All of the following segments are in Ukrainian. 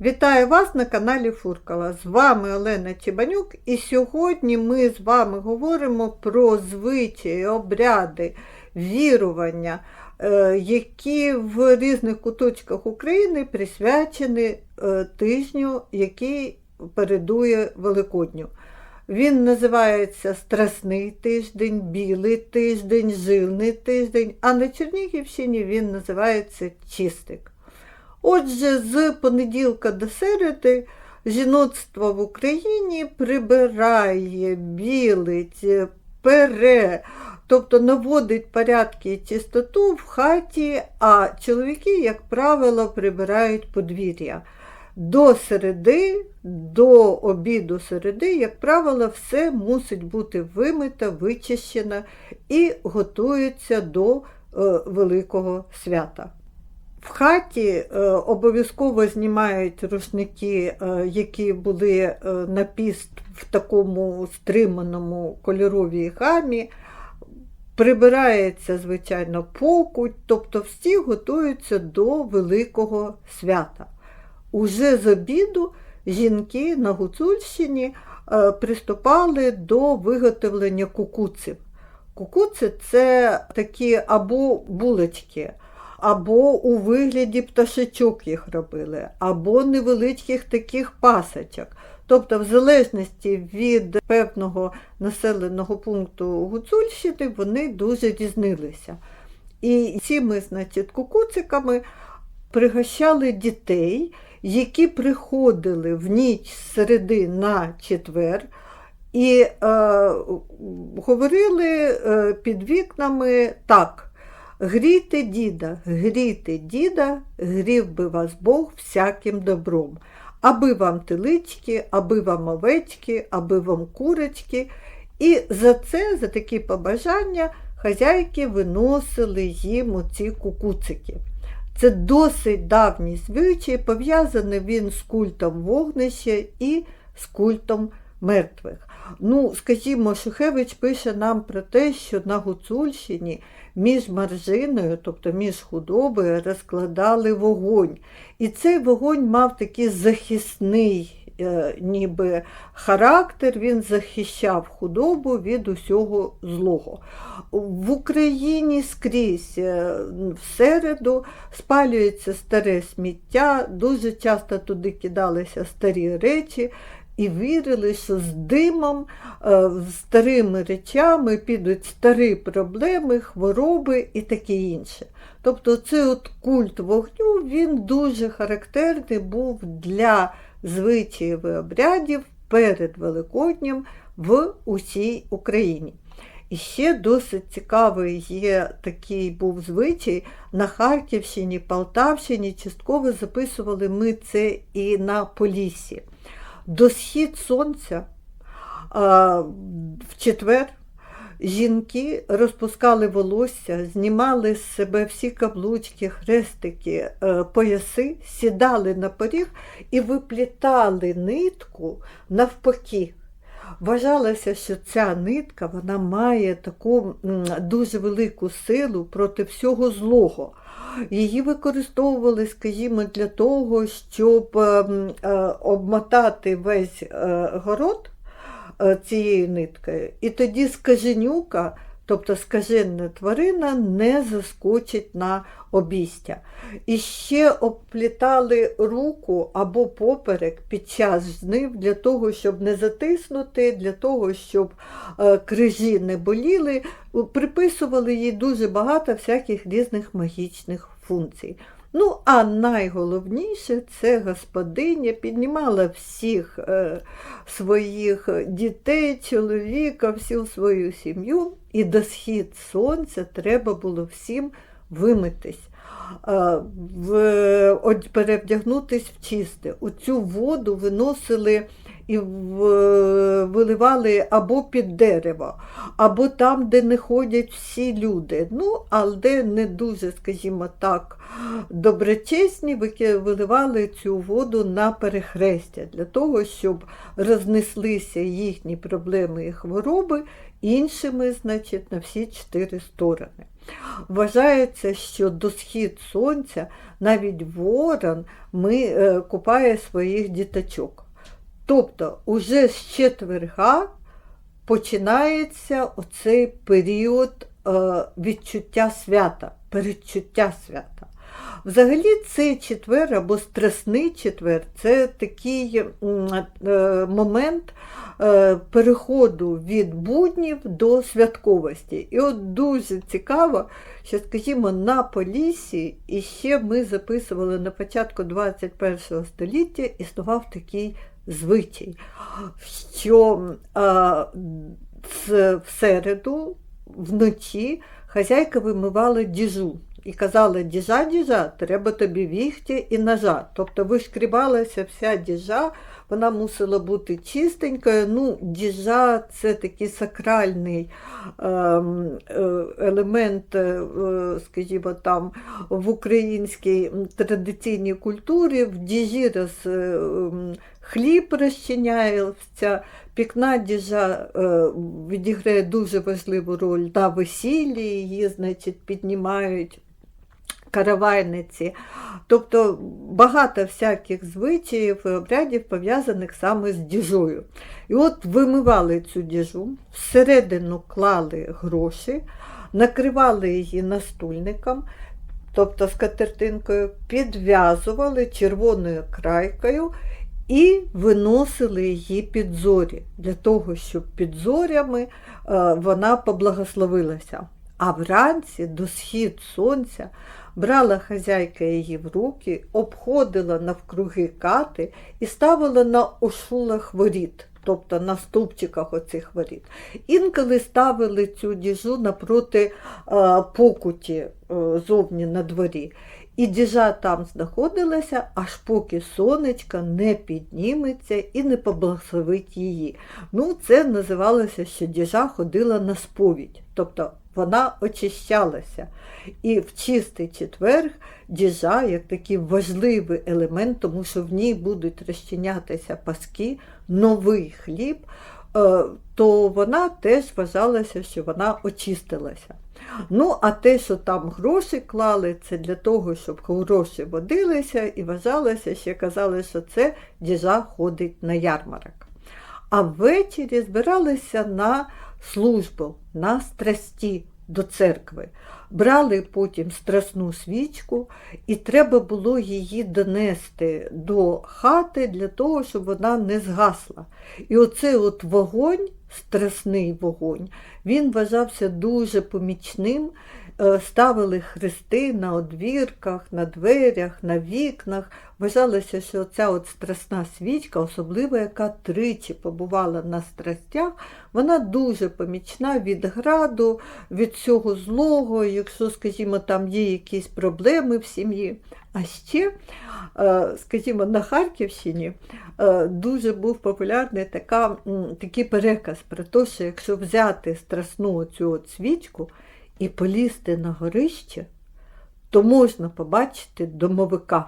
Вітаю вас на каналі Фуркала. З вами Олена Чебанюк, і сьогодні ми з вами говоримо про звичаї, обряди, вірування, е, які в різних куточках України присвячені е, тижню, який передує Великодню. Він називається Страсний тиждень, Білий тиждень, Жилний тиждень, а на Чернігівщині він називається Чистик. Отже, з понеділка до середи жіноцтво в Україні прибирає, білить, пере, тобто наводить порядки і чистоту в хаті, а чоловіки, як правило, прибирають подвір'я. До середи, до обіду середи, як правило, все мусить бути вимито, вичищено і готується до е, Великого свята. В хаті е, обов'язково знімають рушники, е, які були е, на піст в такому стриманому кольоровій гамі. Прибирається, звичайно, покуть, тобто всі готуються до Великого свята. Уже з обіду жінки на Гуцульщині приступали до виготовлення кукуців. Кукуци це такі або булочки, або у вигляді пташечок їх робили, або невеличких таких пасочок. Тобто, в залежності від певного населеного пункту Гуцульщини вони дуже різнилися. І цими, значить, кукуциками пригощали дітей, які приходили в ніч з середи на четвер. І е, говорили е, під вікнами так. Грійте діда, грійте діда, грів би вас Бог всяким добром. Аби вам телички, аби вам овечки, аби вам курочки. І за це, за такі побажання, хазяйки виносили їм оці кукуцики. Це досить давній звичай, пов'язаний він з культом вогнища і з культом мертвих. Ну, скажімо, Шухевич пише нам про те, що на Гуцульщині між маржиною, тобто між худобою, розкладали вогонь. І цей вогонь мав такий захисний е, ніби характер, він захищав худобу від усього злого. В Україні скрізь е, в середу спалюється старе сміття, дуже часто туди кидалися старі речі. І вірили, що з димом, е, старими речами підуть старі проблеми, хвороби і таке інше. Тобто цей от культ вогню він дуже характерний був для звичаїв і обрядів перед Великоднем в усій Україні. І ще досить цікавий є такий був звичай на Харківщині, Полтавщині, частково записували ми це і на Поліссі. До схід сонця в четвер жінки розпускали волосся, знімали з себе всі каблучки, хрестики, е, пояси, сідали на поріг і виплітали нитку навпаки. Вважалося, що ця нитка вона має таку дуже велику силу проти всього злого. Її використовували, скажімо, для того, щоб ем, е, обмотати весь е, город е, цією ниткою. І тоді скаженюка, тобто скаженна тварина, не заскочить на обістя. І ще обплітали руку або поперек під час жнив для того, щоб не затиснути, для того, щоб крижі не боліли. Приписували їй дуже багато всяких різних магічних функцій. Ну, а найголовніше це господиня піднімала всіх е, своїх дітей, чоловіка, всю свою сім'ю, і до схід сонця треба було всім вимитись, перевдягнутись в чисте. У цю воду виносили і виливали або під дерево, або там, де не ходять всі люди. Ну, але не дуже, скажімо так, доброчесні, виливали цю воду на перехрестя для того, щоб рознеслися їхні проблеми і хвороби іншими, значить, на всі чотири сторони. Вважається, що до схід сонця навіть ворон ми, е, купає своїх діточок. Тобто, уже з четверга починається оцей період е, відчуття свята, передчуття свята. Взагалі, цей четвер або страсний четвер це такий е, момент е, переходу від буднів до святковості. І от дуже цікаво, що, скажімо, на Поліссі, і ще ми записували на початку 21 століття, існував такий звичай, що з- в середу вночі хазяйка вимивала діжу. І казала, діжа, діжа, треба тобі віхті і ножа. Тобто вишкрібалася вся діжа, вона мусила бути чистенькою. Ну, діжа це такий сакральний ем, е, елемент, е, скажімо, там в українській традиційній культурі, в діжі роз, е, хліб розчиняється, пікна діжа відіграє дуже важливу роль на весіллі, її, значить, піднімають каравайниці. Тобто багато всяких звичаїв і обрядів пов'язаних саме з діжою. І от вимивали цю діжу, всередину клали гроші, накривали її настульником, тобто скатертинкою, підв'язували червоною крайкою і виносили її під зорі, для того, щоб під зорями е, вона поблагословилася. А вранці до схід сонця брала хазяйка її в руки, обходила навкруги кати і ставила на ошулах воріт, тобто на стовпчиках оцих воріт. Інколи ставили цю діжу напроти е, покуті е, зовні на дворі. І діжа там знаходилася, аж поки сонечко не підніметься і не поблагословить її. Ну, це називалося, що діжа ходила на сповідь, тобто вона очищалася. І в чистий четверг діжа як такий важливий елемент, тому що в ній будуть розчинятися паски, новий хліб, е, то вона теж вважалася, що вона очистилася. Ну, а те, що там гроші клали, це для того, щоб гроші водилися, і вважалося, ще казали, що це діжа ходить на ярмарок. А ввечері збиралися на службу, на страсті до церкви. Брали потім страсну свічку, і треба було її донести до хати для того, щоб вона не згасла. І оцей от вогонь, страсний вогонь, він вважався дуже помічним. Е, Ставили хрести на одвірках, на дверях, на вікнах. Вважалося, що ця от страсна свічка, особливо яка тричі побувала на страстях, вона дуже помічна від граду, від всього злого, якщо, скажімо, там є якісь проблеми в сім'ї. А ще, е, скажімо, на Харківщині е, дуже був популярний така, такий переказ про те, що якщо взяти страсну цю от свічку і полізти на горище, то можна побачити домовика.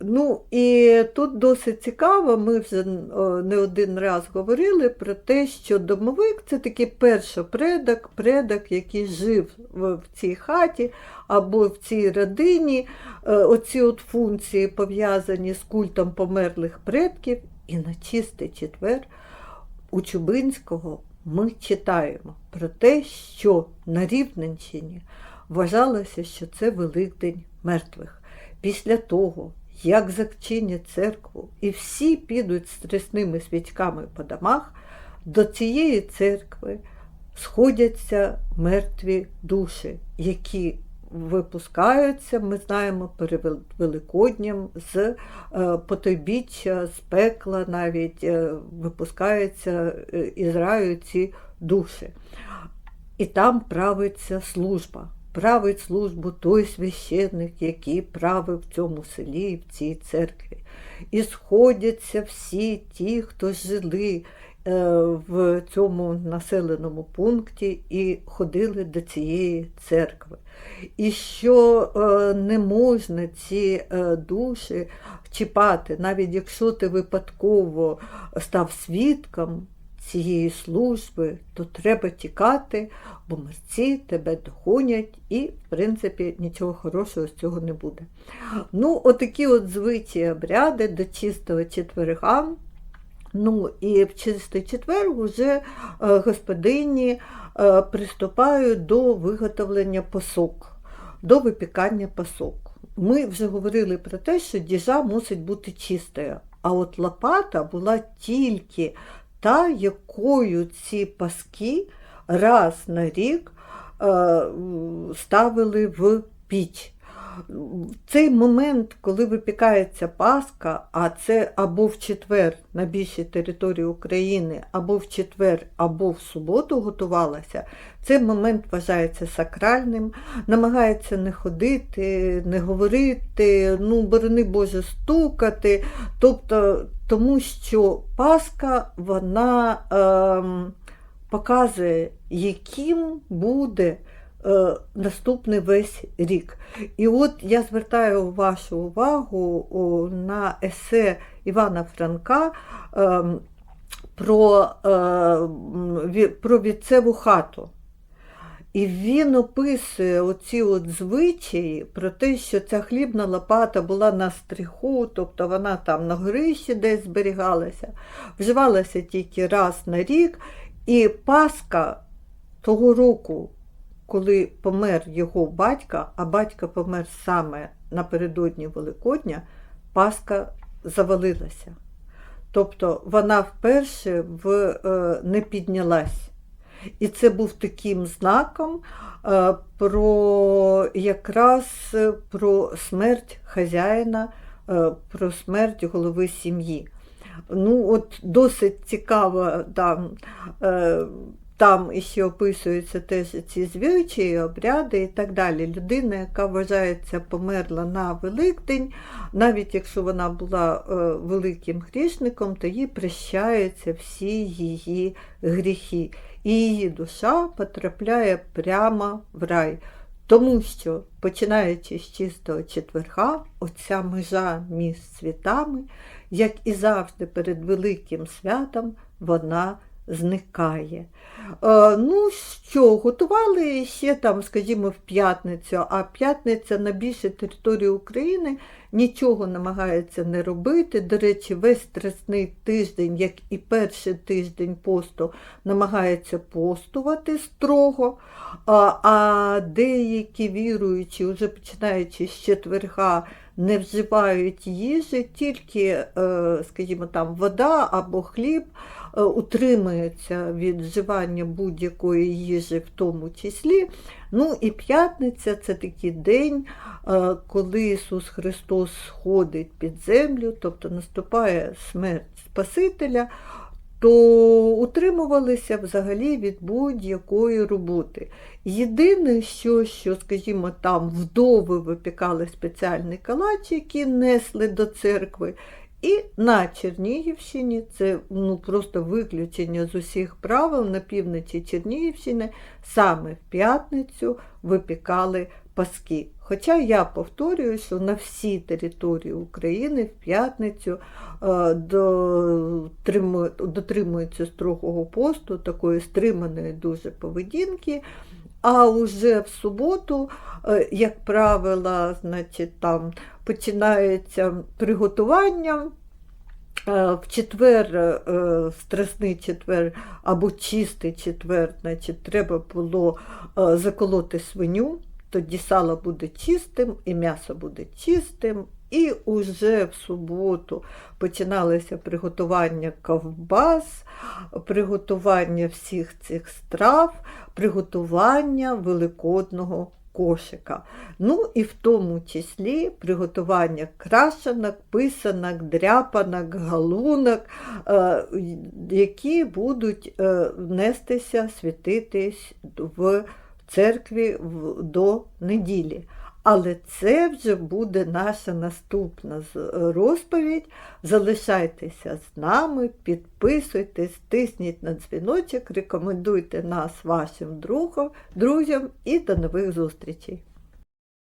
Ну і тут досить цікаво, ми вже не один раз говорили про те, що домовик це такий першопредок, предок, який жив в, в цій хаті або в цій родині. Е, Оці от функції пов'язані з культом померлих предків. І на чистий четвер у Чубинського ми читаємо про те, що на Рівненщині вважалося, що це Великдень мертвих. Після того, як зачинять церкву, і всі підуть з трясними свічками по домах, до цієї церкви сходяться мертві душі, які випускаються, ми знаємо, перед Великодням з е, потойбіччя, з пекла навіть е, випускаються е, із раю ці душі. І там правиться служба. править службу той священник, який правив в цьому селі, в цій церкві. І сходяться всі ті, хто жили в цьому населеному пункті і ходили до цієї церкви. І що е, не можна ці е, душі чіпати, навіть якщо ти випадково став свідком цієї служби, то треба тікати, бо мерці тебе догонять, і, в принципі, нічого хорошого з цього не буде. Ну, отакі от звиті обряди до чистого четверга. Ну і в чистий четвер вже е, господині е, приступають до виготовлення посок, до випікання посок. Ми вже говорили про те, що діжа мусить бути чистою, а от лопата була тільки та, якою ці паски раз на рік е, ставили в піч. Цей момент, коли випікається Пасха, а це або в четвер на більшій території України, або в четвер, або в суботу готувалася, цей момент вважається сакральним, намагається не ходити, не говорити, ну, борони Боже, стукати. Тобто, тому що Пасха вона ем, показує, яким буде. Е, наступний весь рік. І от я звертаю вашу увагу на есе Івана Франка е, про, е, про вітцеву хату. І він описує оці от звичаї про те, що ця хлібна лопата була на стриху, тобто вона там на горищі десь зберігалася, вживалася тільки раз на рік, і Пасха того року, коли помер його батька, а батька помер саме напередодні Великодня, Пасха завалилася. Тобто вона вперше в, е, не піднялась. І це був таким знаком е, про якраз е, про смерть хазяїна, про смерть голови сім'ї. Ну, от досить цікаво там. Там іще описуються теж ці звичаї, обряди і так далі. Людина, яка вважається померла на Великдень, навіть якщо вона була е, великим грішником, то їй прощаються всі її гріхи. І її душа потрапляє прямо в рай. Тому що, починаючи з чистого четверга, оця межа між світами, як і завжди перед великим святом, вона зникає. Е, ну що, готували ще там, скажімо, в п'ятницю, а п'ятниця на більшій території України нічого намагається не робити. До речі, весь страсний тиждень, як і перший тиждень посту, намагається постувати строго. А, а деякі віруючі, вже починаючи з четверга, не вживають їжі, тільки, е, скажімо, там вода або хліб е, утримуються від вживання будь-якої їжі, в тому числі. Ну і п'ятниця це такий день, е, коли Ісус Христос сходить під землю, тобто наступає смерть Спасителя. То утримувалися взагалі від будь-якої роботи. Єдине, що, що, скажімо, там вдови випікали спеціальний калач, який несли до церкви. І на Чернігівщині це ну, просто виключення з усіх правил на півночі Чернігівщини саме в п'ятницю випікали паски. Хоча я повторюю, що на всій території України в п'ятницю е, дотримуються строгого посту, такої стриманої дуже поведінки. А уже в суботу, е, як правило, значить, там починається приготування. Е, В четвер, е, страсний четвер або чистий четвер, значить, треба було заколоти свиню, тоді сало буде чистим і м'ясо буде чистим. І уже в суботу починалося приготування ковбас, приготування всіх цих страв, приготування великодного кошика. Ну і в тому числі приготування крашенок, писанок, дряпанок, галунок, е, які будуть е, нестися, світитись в церкві до неділі. Але це вже буде наша наступна розповідь. Залишайтеся з нами, підписуйтесь, тисніть на дзвіночок, рекомендуйте нас вашим другом, друзям і до нових зустрічей.